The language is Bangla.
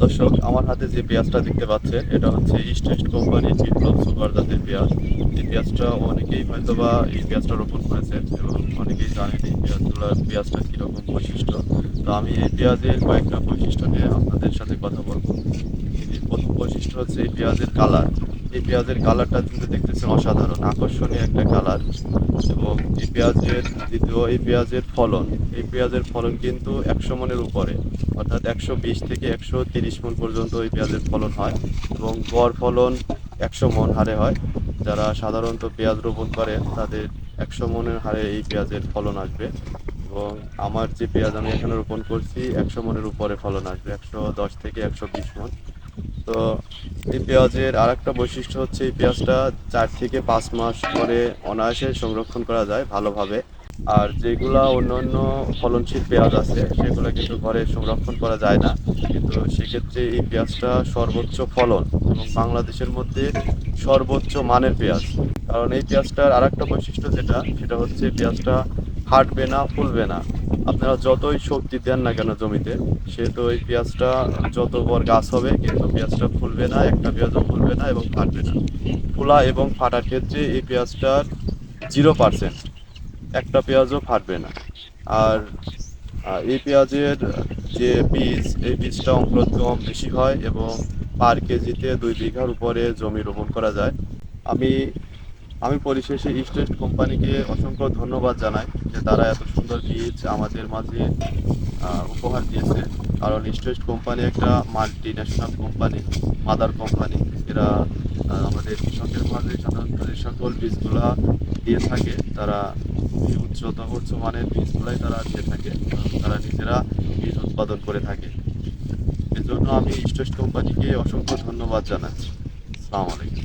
দর্শক, আমার হাতে যে পেঁয়াজটা দেখতে পাচ্ছেন, এটা হচ্ছে east east company Biplob super জাতের পেঁয়াজ। এই পেঁয়াজটা অনেকেই হয়তো বা এই পেঁয়াজটা রোপণ করেছেন এবং অনেকেই জানেন এই পেঁয়াজগুলোর পেঁয়াজটা কীরকম বৈশিষ্ট্য। তো আমি এই পেঁয়াজের কয়েকটা বৈশিষ্ট্য নিয়ে আপনাদের সাথে কথা বলব। প্রথম বৈশিষ্ট্য হচ্ছে এই পেঁয়াজের কালার। এই পেঁয়াজের কালারটা কিন্তু দেখতেছেন অসাধারণ, আকর্ষণীয় একটা কালার। এবং এই পেঁয়াজের দ্বিতীয়, এই পেঁয়াজের ফলন, এই পেঁয়াজের ফলন কিন্তু একশো মনের উপরে। অর্থাৎ একশো বিশ থেকে একশো তিরিশ মন পর্যন্ত এই পেঁয়াজের ফলন হয় এবং গড় ফলন একশো মন হারে হয়। যারা সাধারণত পেঁয়াজ রোপণ করে, তাদের একশো মনের হারে এই পেঁয়াজের ফলন আসবে। এবং আমার যে পেঁয়াজ আমি এখানে রোপণ করছি, একশো মনের উপরে ফলন আসবে, একশো দশ থেকে একশো বিশ মন। তো এই পেঁয়াজের আর একটা বৈশিষ্ট্য হচ্ছে এই পেঁয়াজটা চার থেকে পাঁচ মাস পরে অনায়াসে সংরক্ষণ করা যায় ভালোভাবে। আর যেগুলা অন্যান্য ফলনশীল পেঁয়াজ আছে, সেগুলো কিন্তু ঘরে সংরক্ষণ করা যায় না। কিন্তু সেক্ষেত্রে এই পেঁয়াজটা সর্বোচ্চ ফলন এবং বাংলাদেশের মধ্যে সর্বোচ্চ মানের পেঁয়াজ। কারণ এই পেঁয়াজটার আর একটা বৈশিষ্ট্য যেটা, সেটা হচ্ছে পেঁয়াজটা ফাটবে না, ফুলবে না। আপনারা যতই শক্তি দেন না কেন জমিতে সে তো ওই পেঁয়াজটা যত বড় গাছ হবে, কিন্তু পেঁয়াজটা ফুলবে না, একটা পেঁয়াজও ফুলবে না এবং ফাটবে না। ফোলা এবং ফাটার ক্ষেত্রে এই পেঁয়াজটার জিরো পার্সেন্ট, একটা পেঁয়াজও ফাটবে না। আর এই পেঁয়াজের যে বীজ, এই বীজটা অঙ্কুরোদ্গম বেশি হয় এবং পার কেজিতে দুই বিঘার উপরে জমি রোপণ করা যায়। আমি আমি পরিশেষে ইস্ট ওয়েস্ট কোম্পানিকে অসংখ্য ধন্যবাদ জানাই যে তারা এত সুন্দর বীজ আমাদের মাঝে উপহার দিয়েছে। কারণ ইস্ট ওয়েস্ট কোম্পানি একটা multi national company mother company এরা আমাদের কৃষকের মাঝে সাধারণত যে সকল বীজগুলা দিয়ে থাকে, তারা খুবই উচ্চত, উচ্চ মানের বীজগুলাই তারা দিয়ে থাকে। তারা নিজেরা বীজ উৎপাদন করে থাকে। এজন্য আমি ইস্ট ওয়েস্ট কোম্পানিকে অসংখ্য ধন্যবাদ জানাচ্ছি। আসসালামু আলাইকুম।